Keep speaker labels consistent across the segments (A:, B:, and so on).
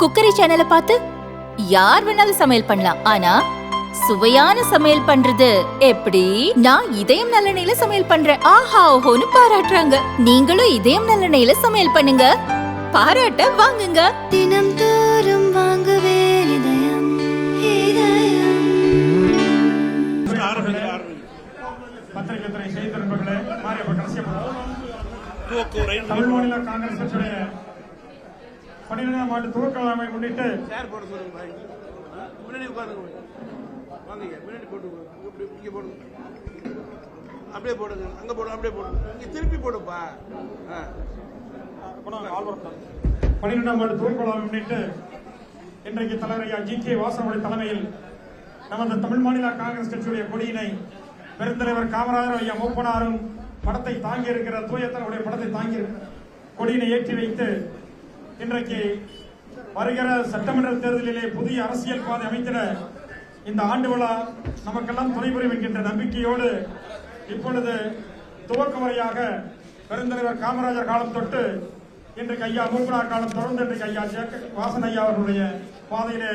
A: Cookery சேனலை பார்த்து யார் வேணாலும் சமையல் பண்ணலாம். ஆனா சுவையான சமையல் பண்றது எப்படி? நான் இதயம் நல்லெண்ணெயில சமையல் பண்றேன். ஆஹா ஓஹோன்னு பாராட்டுறாங்க. நீங்களும் இதயம் நல்லெண்ணெயில சமையல் பண்ணுங்க. பாராட்ட வாங்குங்க.
B: தினம் தோறும் வாங்குவே இதயம்
C: பத்திரிகை துறை செய்தி நண்பர்களே மாரியப்ப கடைசியப்படும் தமிழ் மாநில காங்கிரஸ் கட்சியுடைய பன்னிரெண்டாம் ஆண்டு துவக்க விழாவை முன்னிட்டு
D: போட அப்படியே போடுங்க. அங்க போடுங்க அப்படியே போடுங்க இங்க திருப்பி போடுப்பா. ஆ.
C: பன்னிரெண்டாம் ஆண்டு துவக்க விழாவை முன்னிட்டு இன்றைக்கு தலைவர் ஐயா ஜி கே வாசனுடைய தலைமையில் நமது தமிழ் மாநில காங்கிரஸ் கட்சியுடைய கொடியினை பெருந்தலைவர் காமராஜர் ஐயா மூப்பனாரும் படத்தை தாங்கி இருக்கிற தூயத்தனுடைய படத்தை தாங்கி கொடியினை ஏற்றி வைத்து இன்றைக்கு வருகிற சட்டமன்ற தேர்தலிலே புதிய அரசியல் பாதை அமைத்திட இந்த ஆண்டு விழா நமக்கெல்லாம் துணை என்கின்ற நம்பிக்கையோடு இப்பொழுது துவக்க முறையாக பெருந்தலைவர் காமராஜர் காலம் தொட்டு இன்றைக்கு ஐயா மூப்பனார் காலம் தொடர்ந்து இன்றைக்கு ஐயா வாசன் ஐயா அவர்களுடைய பாதையிலே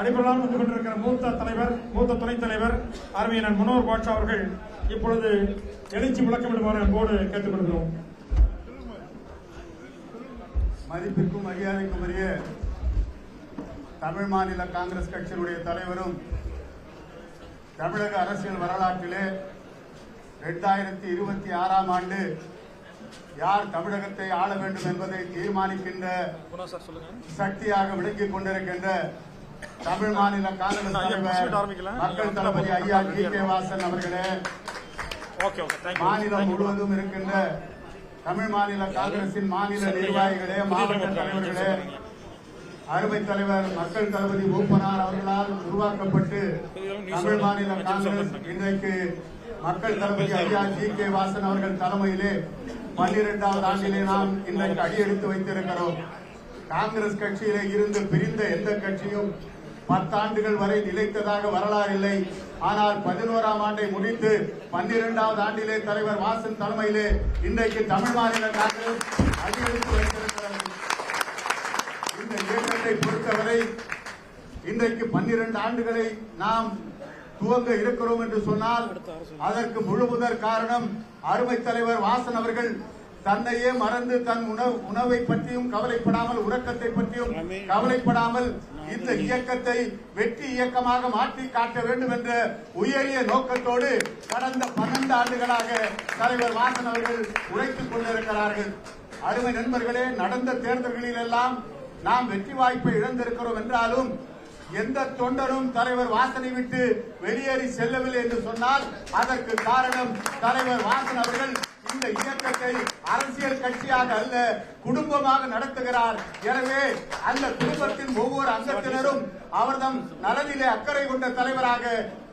C: அடிப்படையில் வந்து கொண்டிருக்கிற மூத்த தலைவர் மூத்த துணைத் தலைவர் அருமையினர் மனோர் பாட்ஷா அவர்கள் இப்பொழுது எழுச்சி விளக்கமிடுமாறு போடு கேட்டுக்கொள்கிறோம்.
E: மதிப்பிற்கும் மரியாதைக்கும் உரிய தமிழ் மாநில காங்கிரஸ் கட்சியினுடைய தலைவரும் தமிழக அரசியல் வரலாற்றிலே இரண்டாயிரத்தி இருபத்தி ஆறாம் ஆண்டு யார் தமிழகத்தை ஆள வேண்டும் என்பதை தீர்மானிக்கின்ற சக்தியாக விளங்கிக் கொண்டிருக்கின்ற தமிழ் மாநில காங்கிரஸ் தலைவர் மக்கள் தளபதி ஐயா ஜி கே வாசன் அவர்களே மாநிலம் முழுவதும் இருக்கின்ற தமிழ் மாநில காங்கிரசின் மாநில நிர்வாகிகளே மாவட்ட தலைவர்களே. அருமை தலைவர் மக்கள் தளபதி மூப்பனார் அவர்களால் உருவாக்கப்பட்டு தமிழ் மாநில காங்கிரஸ் இன்றைக்கு மக்கள் தளபதி ஐயா ஜி கே வாசன் அவர்கள் தலைமையிலே பன்னிரெண்டாவது ஆண்டிலே நாம் இன்றைக்கு அடியெடுத்து வைத்திருக்கிறோம். காங்கிரஸ் கட்சியிலே இருந்து பிரிந்த எந்த கட்சியும் பத்தாண்டுகள் வரை நிலைத்ததாக வரலாறு இல்லை. ஆனால் பதினோராம் ஆண்டை முடித்து பன்னிரெண்டாவது ஆண்டிலே தலைவர் வாசன் தலைமையிலே இன்றைக்கு தமிழ் மாநில காங்கிரஸ் அதிகரித்து வைத்திருக்கிறது. இந்த இயக்கத்தை பொறுத்தவரை இன்றைக்கு பன்னிரண்டு ஆண்டுகளை நாம் துவங்க இருக்கிறோம் என்று சொன்னால் அதற்கு முழு முதற் காரணம் அருமை தலைவர் வாசன் அவர்கள் தன்னையே மறந்து தன் உணவு உணவை பற்றியும் கவலைப்படாமல் உறக்கத்தை பற்றியும் கவலைப்படாமல் இந்த இயக்கத்தை வெற்றி இயக்கமாக மாற்றி காட்ட வேண்டும் என்ற உயரிய நோக்கத்தோடு கடந்த பன்னெண்டு ஆண்டுகளாக தலைவர் வாசன் அவர்கள் உழைத்துக் கொண்டிருக்கிறார்கள். அருமை நண்பர்களே நடந்த தேர்தல்களில் எல்லாம் நாம் வெற்றி வாய்ப்பை இழந்திருக்கிறோம் என்றாலும் எந்த தொண்டரும் தலைவர் வாசனை விட்டு வெளியேறி செல்லவில்லை என்று சொன்னால் அதற்கு காரணம் தலைவர் வாசன் அவர்கள் இந்த இயக்கத்தை அரசியல் கட்சியாக அல்ல குடும்பமாக நடத்துகிறார். எனவே அந்த குடும்பத்தின் ஒவ்வொரு அங்கத்தினரும் அவர்தம் நலனிலே அக்கறை கொண்ட தலைவராக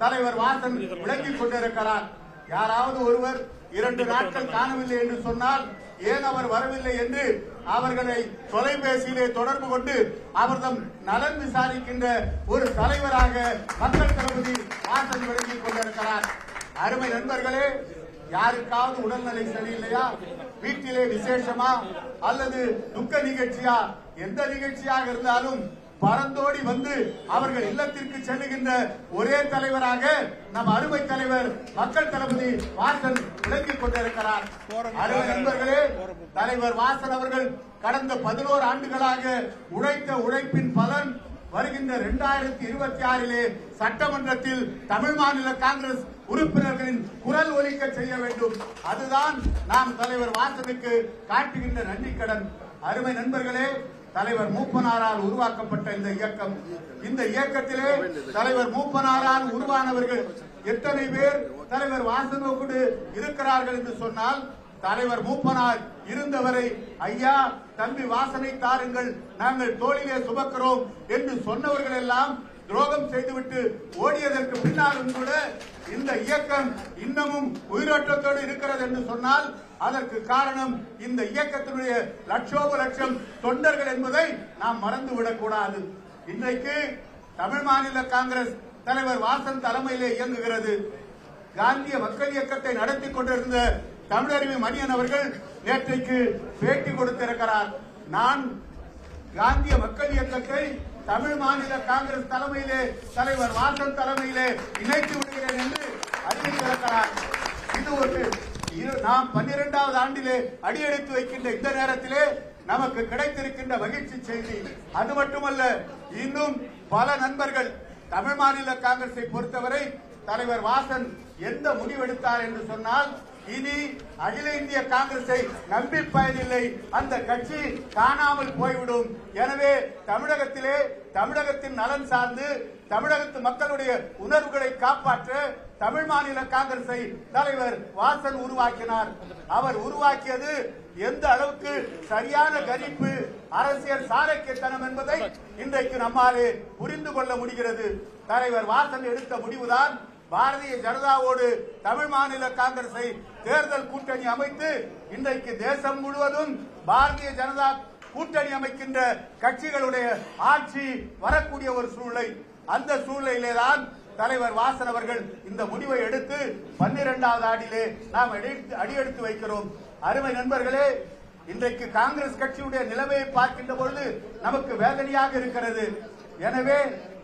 E: தலைவர் வாசன் விளங்கிக் கொண்டிருக்கிறார். யாராவது ஒருவர் இரண்டு நாட்கள் காணவில்லை என்று சொன்னால் ஏன் அவர் வரவில்லை என்று அவர்களை தொலைபேசியிலே தொடர்பு கொண்டு அவர்தம் நலன் விசாரிக்கின்ற ஒரு தலைவராக மக்கள் தளபதி வாசன் விளங்கிக் கொண்டிருக்கிறார். அருமை நண்பர்களே யாருக்காவது உடல்நிலை சரியில்லையா? வீட்டிலே விசேஷமா? அல்லது துக்க நிகழ்ச்சியா? எந்த நிகழ்ச்சியாக இருந்தாலும் பறந்தோடி வந்து அவர்கள் இல்லத்திற்கு செல்லுகின்ற ஒரே தலைவராக நம் அருமை தலைவர் மக்கள் தளபதி வாசன் விளங்கிக் கொண்டிருக்கிறார். அருமை நண்பர்களே தலைவர் வாசன் அவர்கள் கடந்த பதினோரு ஆண்டுகளாக உழைத்த உழைப்பின் பலன் வருகின்ற இரண்டாயிரத்தி இருபத்தி ஆறிலே சட்டமன்றத்தில் தமிழ் மாநில காங்கிரஸ் உறுப்பினர்களின் குரல் ஒலிக்க செய்ய வேண்டும். அதுதான் நாம் தலைவர் வாசனுக்கு காட்டுகின்ற நன்றிக்கடன் அருமை நண்பர்களே தலைவர் மூப்பனாரால் உருவாக்கப்பட்ட இந்த இயக்கம். இந்த இயக்கத்திலே தலைவர் மூப்பனாரால் உருவானவர்கள் எத்தனை பேர் தலைவர் வாசனோடு இருக்கிறார்கள் என்று சொன்னால் தலைவர் மூப்பனார் இருந்தவரை ஐயா தம்பி வாசனை தாருங்கள் நாங்கள் தோளிலே சுமக்கிறோம் என்று சொன்னவர்கள் எல்லாம் துரோகம் செய்துவிட்டு ஓடியதற்கு பின்னாலும் கூட இந்த இயக்கம் இன்னமும் உயிரோட்டத்தோடு இருக்கிறது என்று சொன்னால் அதற்கு காரணம் இந்த இயக்கத்தினுடைய லட்சோப லட்சம் தொண்டர்கள் என்பதை நாம் மறந்துவிடக் கூடாது இன்றைக்கு தமிழ் மாநில காங்கிரஸ் தலைவர் வாசன் தலைமையிலே இயங்குகிறது. காந்திய மக்கள் இயக்கத்தை நடத்தி கொண்டிருந்த தமிழறிவி மணியன் அவர்கள் நேற்றைக்கு பேட்டி கொடுத்திருக்கிறார். நான் காந்திய மக்கள் இயக்கத்தை தமிழ் மாநில காங்கிரஸ் தலைமையிலே தலைவர் வாசன் தலைமையிலே இணைத்து விடுகிறேன் என்று அறிவித்திருக்கிறார். இது ஒரு நாம் பன்னிரெண்டாவது ஆண்டிலே அடியெடுத்து வைக்கின்ற இந்த நேரத்திலே நமக்கு கிடைத்திருக்கின்ற மகிழ்ச்சி செய்தி. அது மட்டுமல்ல இன்னும் பல நண்பர்கள் தமிழ் மாநில காங்கிரஸை பொறுத்தவரை தலைவர் வாசன் எந்த முடிவெடுத்தார் என்று சொன்னால் இனி அகில இந்திய காங்கிரஸை நம்பி பயனில்லை அந்த கட்சி காணாமல் போய்விடும். எனவே தமிழகத்திலே தமிழகத்தின் நலன் சார்ந்து தமிழகத்து மக்களுடைய உணர்வுகளை காப்பாற்ற தமிழ் மாநில காங்கிரஸை தலைவர் வாசன் உருவாக்கினார். அவர் உருவாக்கியது எந்த அளவுக்கு சரியான கணிப்பு அரசியல் சாரக்கியத்தனம் என்பதை இன்றைக்கு நம்மாலே புரிந்து கொள்ள முடிகிறது. தலைவர் வாசன் எடுத்த முடிவுதான் பாரதிய ஜனதாவோடு தமிழ் மாநில காங்கிரஸை தேர்தல் கூட்டணி அமைத்து இன்றைக்கு தேசம் முழுவதும் பாரதிய ஜனதா கூட்டணி அமைக்கின்ற கட்சிகளுடைய ஆட்சி வரக்கூடிய ஒரு சூழ்நிலை. அந்த சூழ்நிலையிலே தான் தலைவர் வாசன் அவர்கள் இந்த முடிவை எடுத்து பன்னிரெண்டாவது ஆண்டிலே நாம் அடியெடுத்து வைக்கிறோம். அருமை நண்பர்களே இன்றைக்கு காங்கிரஸ் கட்சியுடைய நிலைமையை பார்க்கின்ற பொழுது நமக்கு வேதனையாக இருக்கிறது. எனவே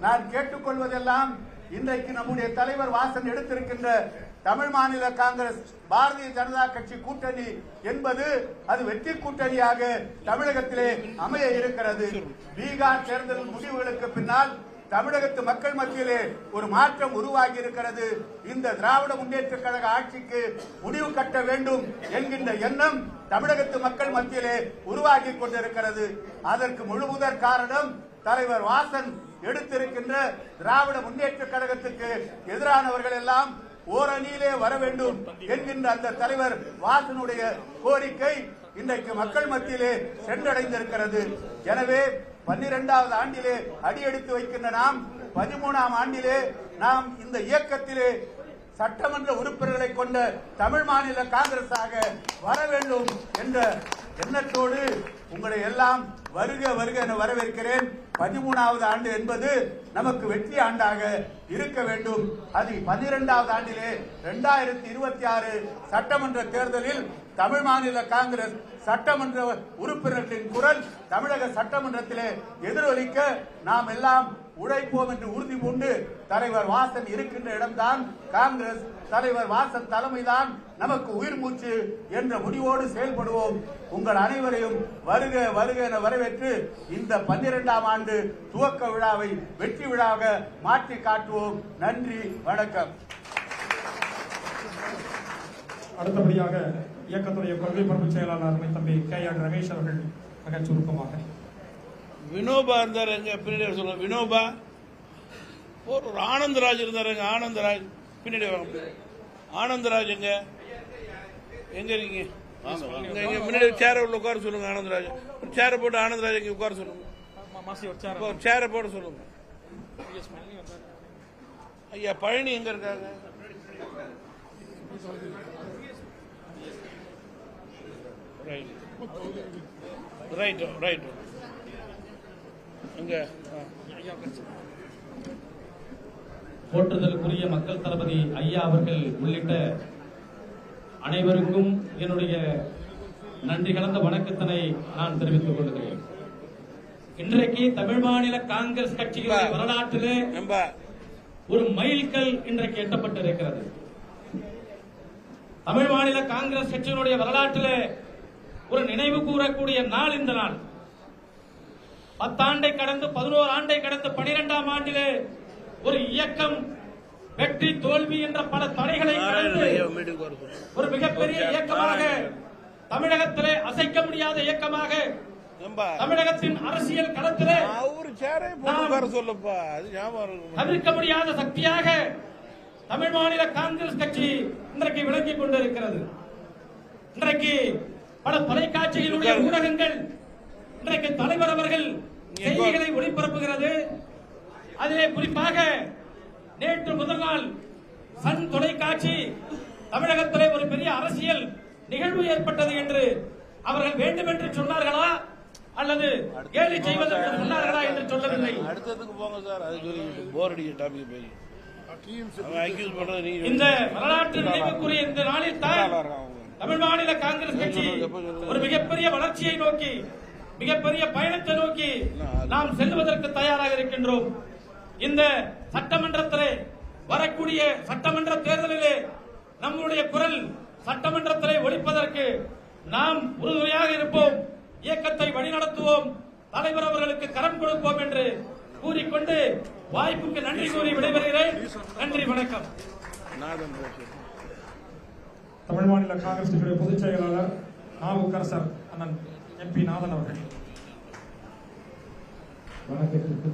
E: நான் கேட்டுக்கொள்வதெல்லாம் இன்றைக்கு நம்முடைய தலைவர் வாசன் எடுத்திருக்கின்ற தமிழ் மாநில காங்கிரஸ் பாரதிய ஜனதா கட்சி கூட்டணி என்பது அது வெற்றி கூட்டணியாக தமிழகத்திலே அமைய இருக்கிறது. பீகார் தேர்தல் முடிவுகளுக்கு பின்னால் தமிழகத்து மக்கள் மத்தியிலே ஒரு மாற்றம் உருவாகி இருக்கிறது. இந்த திராவிட முன்னேற்ற கழக ஆட்சிக்கு முடிவு கட்ட வேண்டும் என்கின்ற எண்ணம் தமிழகத்து மக்கள் மத்தியிலே உருவாகி கொண்டிருக்கிறது. அதற்கு முழுமுதற் காரணம் தலைவர் வாசன் எடுத்திருக்கின்ற திராவிட முன்னேற்ற கழகத்துக்கு எதிரானவர்கள் எல்லாம் ஓரணியிலே வர வேண்டும் என்கின்ற அந்த தலைவர் வாசனுடைய கோரிக்கை இன்றைக்கு மக்கள் மத்தியிலே சென்றடைந்திருக்கிறது. எனவே பன்னிரெண்டாவது ஆண்டிலே அடியெடுத்து வைக்கின்ற நாம் பதிமூணாம் ஆண்டிலே நாம் இந்த இயக்கத்திலே சட்டமன்ற உறுப்பினர்களை கொண்ட தமிழ் மாநில காங்கிரஸாக வர வேண்டும் என்ற எண்ணத்தோடு உங்களை எல்லாம் வருக வருக என வரவேற்கிறேன். பதிமூணாவது ஆண்டு என்பது நமக்கு வெற்றி ஆண்டாக இருக்க வேண்டும். அது பனிரெண்டாவது ஆண்டிலே இரண்டாயிரத்தி இருபத்தி ஆறு சட்டமன்ற தேர்தலில் தமிழ் மாநில காங்கிரஸ் சட்டமன்ற உறுப்பினர்களின் குரல் தமிழக சட்டமன்றத்திலே எதிரொலிக்க நாம் எல்லாம் உழைப்போம் என்று உறுதி பூண்டு தலைவர் வாசன் இருக்கின்ற இடம்தான் காங்கிரஸ். தலைவர் வாசன் தலைமைதான் நமக்கு உயிர் மூச்சு என்ற முடிவோடு செயல்படுவோம். உங்கள் அனைவரையும் வருக வருக என வரவேற்று இந்த பன்னிரெண்டாம் ஆண்டு துவக்க விழாவை வெற்றி விழாவாக மாற்றி காட்டுவோம். நன்றி வணக்கம்.
C: அடுத்தபடியாக இயக்கத்துடைய கொள்கை பரப்பு செயலாளர் அருமை தம்பி கே ஆர் ரமேஷ் அவர்கள் மிகச் சுருக்கமாக.
D: வினோபா இருந்தார் எங்க பின்னாடி சொல்லுங்க. வினோபா? ஒரு ஒரு ஆனந்தராஜ் இருந்தார் எங்க ஆனந்தராஜ். பின்னாடி வாங்க. ஆனந்தராஜ் எங்க? எங்க இருக்கீங்க? முன்னாடி சேரை உள்ள உட்கார சொல்லுங்க ஆனந்தராஜ். ஒரு சேரை போட்டு ஆனந்தராஜ் இங்க உட்கார சொல்லுங்க. ஒரு சேரை போட சொல்லுங்க. ஐயா பழனி எங்க இருக்காங்க? ரைட் ரைட் ரைட் எங்க ஆ.
F: போற்றுதலுக்குரிய மக்கள் தளபதி ஐயா அவர்கள் உள்ளிட்ட அனைவருக்கும் என்னுடைய நன்றி கலந்த வணக்கத்தினை நான் தெரிவித்துக் கொள்கிறேன். இன்றைக்கு தமிழ் மாநில காங்கிரஸ் கட்சிகளுடைய வரலாற்றிலே ஒரு மைல்கல் இன்றைக்கு எட்டப்பட்டிருக்கிறது. தமிழ் மாநில காங்கிரஸ் கட்சியினுடைய வரலாற்றிலே ஒரு நினைவு கூறக்கூடிய நாள் இந்த நாள். பத்தாண்டை கடந்து பதினோரு ஆண்டை கடந்து பனிரெண்டாம் ஆண்டிலே ஒரு இயக்கம் வெற்றி தோல்வி என்ற பல தடைகளை கடந்து ஒரு மிகப்பெரிய இயக்கமாக தமிழகத்திலே அசைக்க முடியாத இயக்கமாக தமிழகத்தின் அரசியல் களத்திலே தவிர்க்க முடியாத சக்தியாக தமிழ் மாநில காங்கிரஸ் கட்சி இன்றைக்கு விளங்கிக் கொண்டிருக்கிறது. இன்றைக்கு பல தொலைக்காட்சிகளுடைய. ஊடகங்கள் இன்றைக்கு தலைவர் அவர்கள் செய்திகளை ஒளிபரப்புகிறது. அதிலே குறிப்பாக நேற்று முதல் நாள் சன் தொலைக்காட்சி தமிழகத்திலே ஒரு பெரிய அரசியல் நிகழ்வு ஏற்பட்டது என்று அவர்கள் வேண்டுமென்று சொன்னார்களா? அல்லது கேலி செய்வதற்கு சொன்னார்களா என்று சொல்லவில்லை.
D: அடுத்ததுக்கு போங்க சார் அது சொல்லி போர் அடிக்க டாபிக் போய்.
F: இந்த வரலாற்று நினைவுக்குரிய இந்த நாளில் தான் தமிழ் மாநில காங்கிரஸ் கட்சி ஒரு மிகப்பெரிய வளர்ச்சியை நோக்கி மிகப்பெரிய பயணத்தை நோக்கி நாம் செல்வதற்கு தயாராக இருக்கின்றோம். இந்த சட்டமன்றத்திலே வரக்கூடிய சட்டமன்ற தேர்தலிலே நம்முடைய குரல் சட்டமன்றத்திலே ஒழிப்பதற்கு நாம் உறுதுணையாக இருப்போம். இயக்கத்தை வழிநடத்துவோம். தலைவர் அவர்களுக்கு கரம் கொடுப்போம் என்று கூறிக்கொண்டு வாய்ப்புக்கு நன்றி கூறி விடைபெறுகிறேன். நன்றி வணக்கம்.
D: நாதன்
C: தமிழ் மாநில காங்கிரஸ் கட்சியுடைய பொதுச் செயலாளர் நாவுக்கரசர் அண்ணன் எம்பி நாதன் அவர்கள்.
G: வணக்கத்திற்கு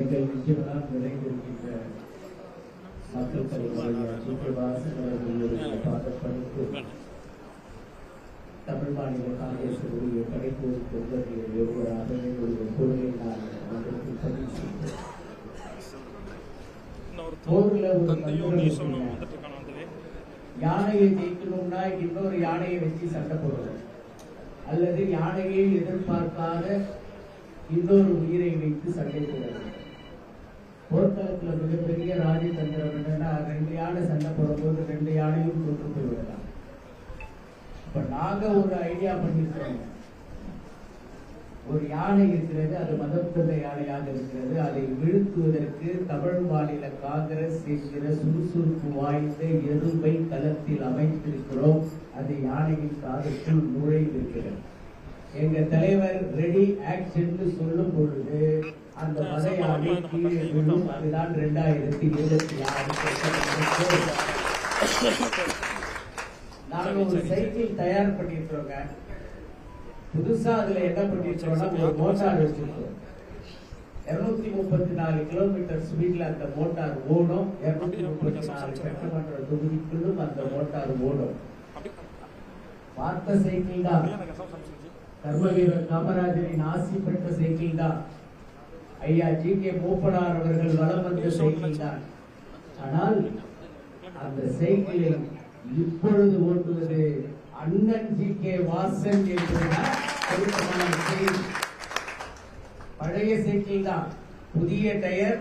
G: எங்கள் நிறைந்திருக்கின்ற மக்கள் தமிழ் மாநில காங்கிரசுடைய படைப்பு தொண்டர்கள் ஒருவராக என்னுடைய பொருளை நான் பதிவு செய்தேன் போர்ல ஒரு மந்திரம் இருக்கு. யானையை ஜெயிக்கணும்னா இன்னொரு யானையை வச்சு சண்டை போடுறது. அல்லது யானையை எதிர்பார்க்காத இன்னொரு உயிரை வைத்து சண்டை போடுறது. போர்க்களத்துல மிகப்பெரிய ராஜதந்திரம் என்னன்னா ரெண்டு யானை சண்டை போடும்போது ரெண்டு யானையும் கொண்டு போய் விடலாம் இப்ப நாங்க ஒரு ஐடியா பண்ணிருக்கோம் ஒரு யானை இருக்கிறது அது மதத்தொண்ட யானையாக இருக்கிறது. அதை வீழ்த்துவதற்கு தமிழ் மாநில காங்கிரஸ் என்கிற சுறுசுறுப்பு வாய்ந்த எருமை களத்தில் அமைத்திருக்கிறோம். அது யானையின் காதுக்குள் நுழைந்திருக்கிறது. எங்க தலைவர் ரெடி ஆக்ஷன் சொல்லும் பொழுது அந்த மத யானை கீழே விழும் அதுதான் ரெண்டாயிரத்தி இருபத்தி ஆறு நாங்கள் ஒரு சைக்கிள் தயார் பண்ணிருக்கிறோங்க புதுசா அதுல என்ன பண்ணிருக்கோம்னா ஒரு மோட்டார் வச்சிருக்கோம். இருநூத்தி முப்பத்தி நாலு கிலோமீட்டர் ஸ்பீட்ல அந்த மோட்டார் ஓடும். இருநூத்தி முப்பத்தி நாலு சட்டமன்ற தொகுதிக்குள்ளும் அந்த மோட்டார் ஓடும். பார்த்த சைக்கிள் தான். கர்மவீரர் காமராஜரின் ஆசி பெற்ற சைக்கிள் தான். ஐயா ஜி கே மூப்பனார் அவர்கள் வளம் வந்த சைக்கிள் தான். ஆனால் அந்த சைக்கிளை இப்பொழுது ஓட்டுவது அண்ணன் ஜி கே வாசன் என்பதுதான் செய்தி பழைய சைக்கிள் தான். புதிய டயர்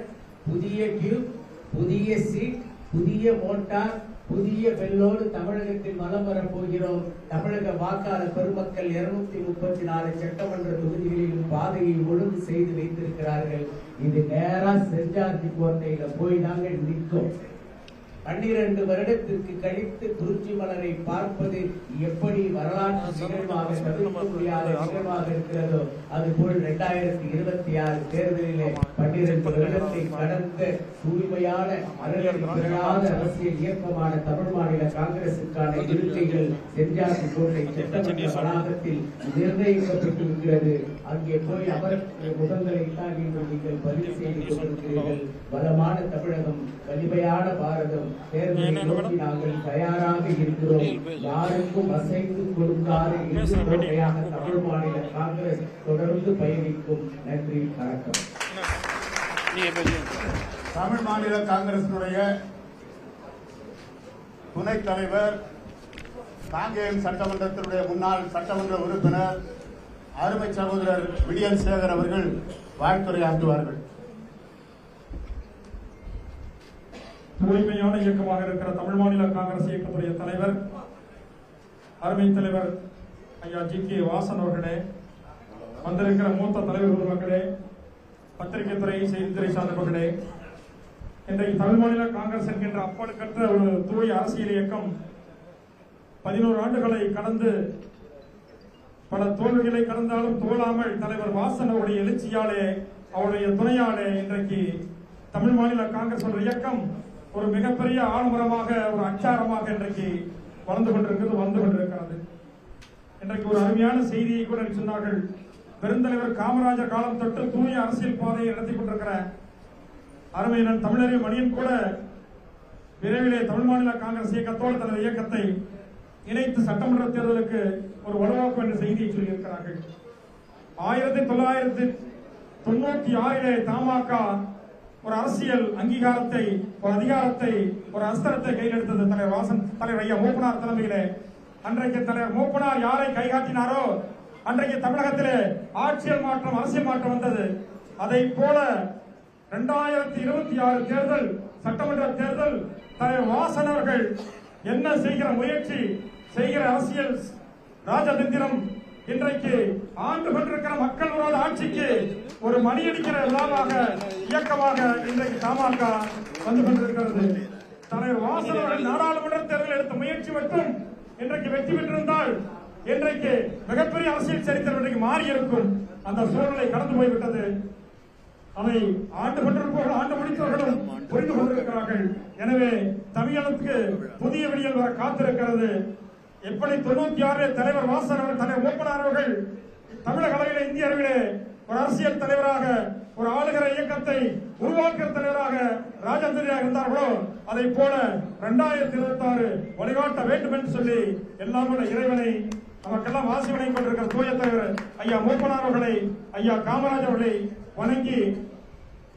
G: புதிய டியூப் புதிய சீட் புதிய மோட்டார் புதிய பெல்லோடு தமிழகத்தில் வலம் வரப் போகிறோம். தமிழக வாக்காளர் பெருமக்கள் இருநூத்தி முப்பத்தி நாலு சட்டமன்ற தொகுதிகளிலும் பாதையை ஒழுங்கு செய்து வைத்திருக்கிறார்கள். இது நேரா செஞ்சார்த்தி கோட்டையில போய் நாங்கள் நிற்கும். பன்னிரண்டு வருடத்திற்கு கழித்து குறிச்சி மலரை பார்ப்பது எப்படி வரலாற்று நிகழ்வாக தவிர்க்க முடியாத நிகழ்வாக இருக்கிறதோ அதுபோல் இரண்டாயிரத்தி இருபத்தி ஆறு தேர்தலிலே பன்னிரண்டு வருடத்தை கடந்த தூய்மையான திரளாத அரசியல் இயக்கமான தமிழ் மாநில காங்கிரசுக்கான இருக்கைகள் செஞ்சார்பு கோட்டை சட்டமன்ற வளாகத்தில் நிர்ணயிக்கப்பட்டிருக்கிறது. அங்கே போய் அவர் முகங்களை தான் இன்று நீங்கள் பதிவு செய்து கொண்டிருக்கிறீர்கள். வளமான தமிழகம் வலிமையான பாரதம் தேர்தலை நோக்கி நாங்கள் தயாராக இருக்கிறோம். யாருக்கும் அசைத்து கொடுக்காத தமிழ் மாநில காங்கிரஸ் தொடர்ந்து பயணிக்கும். நன்றி வணக்கம்.
E: தமிழ் மாநில காங்கிரசினுடைய துணைத் தலைவர் காங்கேயம் சட்டமன்றத்தினுடைய முன்னாள் சட்டமன்ற உறுப்பினர் அருமை சகோதரர் விடியல் சேகர் அவர்கள் வாழ்த்துரையாற்றுவார்கள்.
C: தூய்மையான இயக்கமாக இருக்கிற தமிழ் மாநில காங்கிரஸ் இயக்கத்துடைய தலைவர் அருமை தலைவர் ஐயா ஜி கே வாசன் அவர்களே வந்திருக்கிற மூத்த தலைவர் உருவங்களே பத்திரிகை துறை செய்தித்துறை சார்ந்தவர்களே இன்றைக்கு தமிழ் மாநில காங்கிரஸ் என்கின்ற அப்பழுக்கற்ற ஒரு தூய அரசியல் இயக்கம் பதினோரு ஆண்டுகளை கடந்து பல தோல்விகளை கடந்தாலும் தோலாமல் தலைவர் வாசன் அவருடைய எழுச்சியாலே அவருடைய துணையாலே இன்றைக்கு தமிழ் மாநில காங்கிரஸ் இயக்கம் ஒரு மிகப்பெரிய ஆலமரமாக ஒரு அச்சாரமாக இன்றைக்கு வளர்ந்து கொண்டிருக்கிறது வந்து கொண்டிருக்கிறது. இன்றைக்கு ஒரு அருமையான செய்தியை கூட சொன்னார்கள். பெருந்தலைவர் காமராஜர் காலம் தொட்டு தூய அரசியல் பாதையை நடத்தி கொண்டிருக்கிற அருமையினர் தமிழறிவு மணியன் கூட விரைவிலே தமிழ் மாநில காங்கிரஸ் இயக்கத்தோடு தனது இயக்கத்தை இணைத்து சட்டமன்ற தேர்தலுக்கு ஒரு வலுவாக்கும் என்ற செய்தியை சொல்லியிருக்கிறார்கள். ஆயிரத்தி தொள்ளாயிரத்தி தொண்ணூத்தி ஆறிலே தமாக ஒரு அரசியல் அங்கீகாரத்தை ஒரு அதிகாரத்தை ஒரு அஸ்திரத்தை கையில் எடுத்தது தலைவர் வாசன் தலைவர் ஐயா மூப்பனார் தலைமையிலே. அன்றைக்கு தலைவர் மூப்பனார் யாரை கைகாட்டினாரோ அன்றைக்கு தமிழகத்திலே ஆட்சியல் மாற்றம் அரசியல் மாற்றம் வந்தது. அதை போல இரண்டாயிரத்தி இருபத்தி ஆறு தேர்தல் சட்டமன்ற தேர்தல் தலைவர் வாசன் அவர்கள் என்ன செய்கிற முயற்சி செய்கிற அரசியல் ராஜதந்திரம் இன்றைக்கு ஆண்டு கொண்டிருக்கிற மக்கள் விரோத ஆட்சிக்கு ஒரு மணியடிக்கிற விழாவாக இயக்கமாக இன்றைக்கு தமாக வந்து கொண்டிருக்கிறது. தலைவர் வாசன் அவர்கள் நாடாளுமன்ற தேர்தல் எடுத்த முயற்சி மட்டும் இன்றைக்கு வெற்றி பெற்றிருந்தால் இன்றைக்கு மிகப்பெரிய அரசியல் சரித்திரம் இன்றைக்கு மாறி இருக்கும் அந்த சூழ்நிலை கடந்து போய்விட்டது. அதை ஆண்டு கொண்டிருப்பவர்கள் ஆண்டு முடித்தவர்களும் புரிந்து கொண்டிருக்கிறார்கள். எனவே தமிழகத்துக்கு புதிய விடியல் வர காத்திருக்கிறது. எப்படி தொண்ணூத்தி ஆறில் தலைவர் வாசன் அவர்கள் தலைவர் ஓப்பனார் அவர்கள் தமிழக அளவிலே இந்திய அளவிலே ஒரு அரசியல் தலைவராக ஒரு ஆளுகிற இயக்கத்தை உருவாக்குற தலைவராக ராஜாந்திரியாக இருந்தார்களோ அதை போல இரண்டாயிரத்தி இருபத்தி ஆறு வழிகாட்ட வேண்டும் என்று சொல்லி எல்லாம் உள்ள இறைவனை நமக்கெல்லாம் வாசி கொண்டிருக்கிற தூய தலைவர் ஐயா மூப்பனார் அவர்களை ஐயா காமராஜ் அவர்களை வணங்கி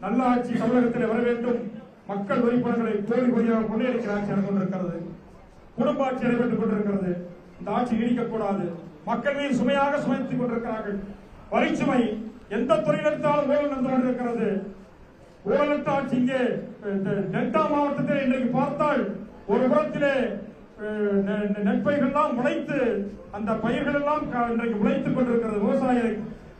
C: நல்ல ஆட்சி தமிழகத்தில் வர வேண்டும் மக்கள் உறுப்பினர்களை கோடி கோடியாக கொள்ளையடிக்கிற ஆட்சி நடந்து கொண்டிருக்கிறது. குடும்ப ஆட்சி நடைபெற்றுக் கொண்டிருக்கிறது. இந்த ஆட்சி நீடிக்கக்கூடாது மக்கள் மீது சுமையாக சுமைத்துக் கொண்டிருக்கிறார்கள். வரிச்சுமை எந்த துறையில் எடுத்தாலும் ஊழல் நடந்து கொண்டிருக்கிறது. ஊழலற்ற ஆட்சி இங்கே டெல்டா மாவட்டத்தில் இன்றைக்கு பார்த்தால் ஒரு புறத்திலே நெ- நெற்பயிர்கள் எல்லாம் முளைத்து அந்த பயிர்கள் எல்லாம் க- இன்றைக்கு முளைத்துக் கொண்டிருக்கிறது. விவசாய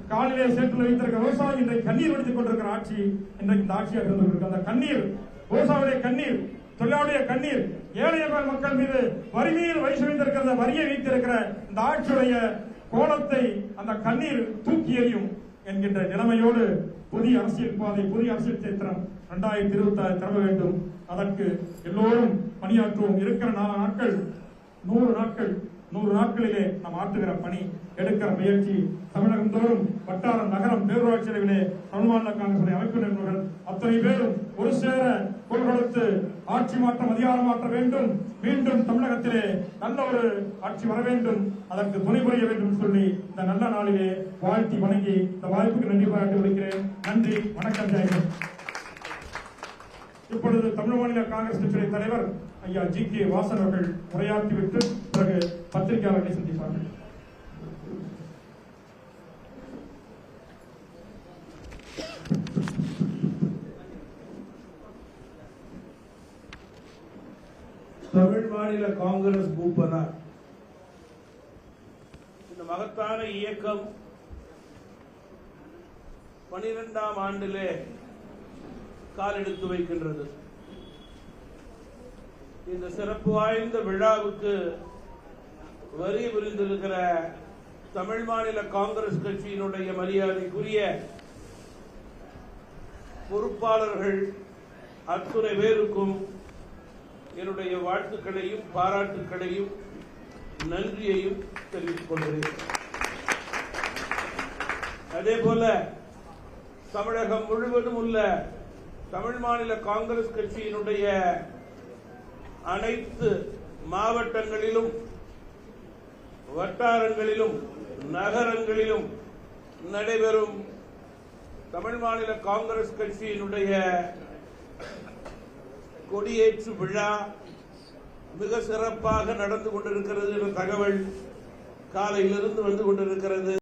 C: காலிலே சேற்றில் வைத்திருக்கிற விவசாயி இன்றைக்கு கண்ணீர் வடித்துக் கொண்டிருக்கிற ஆட்சி இன்றைக்கு இந்த ஆட்சியாக இருந்து கொண்டிருக்கிறது அந்த கண்ணீர் விவசாயிகளுடைய கண்ணீர் தொழிலாளிய கண்ணீர் ஏழை மக்கள் மீது வறுமையில் வயசு வரி வரியை வைத்திருக்கிற இந்த ஆட்சியுடைய கோலத்தை அந்த கண்ணீர் தூக்கி எறியும் என்கின்ற நிலைமையோடு புதிய அரசியல் பாதை புதிய அரசியல் சேத்திரம் இரண்டாயிரத்தி இருபத்தி ஆறு தர வேண்டும். அதற்கு எல்லோரும் பணியாற்றுவோம். இருக்கிற நாலு நாட்கள் நூறு நாட்கள் நூறு நாட்களிலே நாம் ஆற்றுகிற பணி எடுக்கிற முயற்சி தமிழகம் தோறும் வட்டாரம் நகரம் பேரூராட்சி அளவிலே தமிழ் மாநில காங்கிரஸ் அமைப்பு நிறுவனங்கள் அத்தனை பேரும் ஒரு சேர குரல் ஆட்சி மாற்றம் அதிகாரம் மாற்ற வேண்டும். மீண்டும் தமிழகத்திலே நல்ல ஒரு ஆட்சி வர வேண்டும். அதற்கு துணை புரிய வேண்டும் சொல்லி இந்த நல்ல நாளிலே வாழ்த்தி வணங்கி இந்த வாய்ப்புக்கு நன்றி பாராட்டி விடுக்கிறேன் நன்றி வணக்கம் ஜெயகன் இப்பொழுது தமிழ் மாநில காங்கிரஸ் கட்சியுடைய தலைவர் ஐயா ஜி கே வாசன் அவர்கள் உரையாற்றிவிட்டு பிறகு பத்திரிகையாளர்களை சந்திப்பார்கள்.
D: தமிழ் மாநில காங்கிரஸ் மூப்பனார். இந்த மகத்தான இயக்கம் பனிரெண்டாம் ஆண்டிலே காலெடுத்து வைக்கின்றது. இந்த சிறப்பு வாய்ந்த விழாவுக்கு வரி புரிந்திருக்கிற தமிழ் மாநில காங்கிரஸ் கட்சியினுடைய மரியாதைக்குரிய பொறுப்பாளர்கள் அத்துணை பேருக்கும் என்னுடைய வாழ்த்துக்களையும் பாராட்டுக்களையும் நன்றியையும் தெரிவித்துக் கொள்கிறேன். அதே போல தமிழகம் முழுவதும் உள்ள தமிழ் மாநில காங்கிரஸ் கட்சியினுடைய அனைத்து மாவட்டங்களிலும் வட்டாரங்களிலும் நகரங்களிலும் நடைபெறும் தமிழ் மாநில காங்கிரஸ் கட்சியினுடைய கொடியேற்று விழா மிக சிறப்பாக நடந்து கொண்டிருக்கிறது என்ற தகவல் காலையிலிருந்து வந்து கொண்டிருக்கிறது.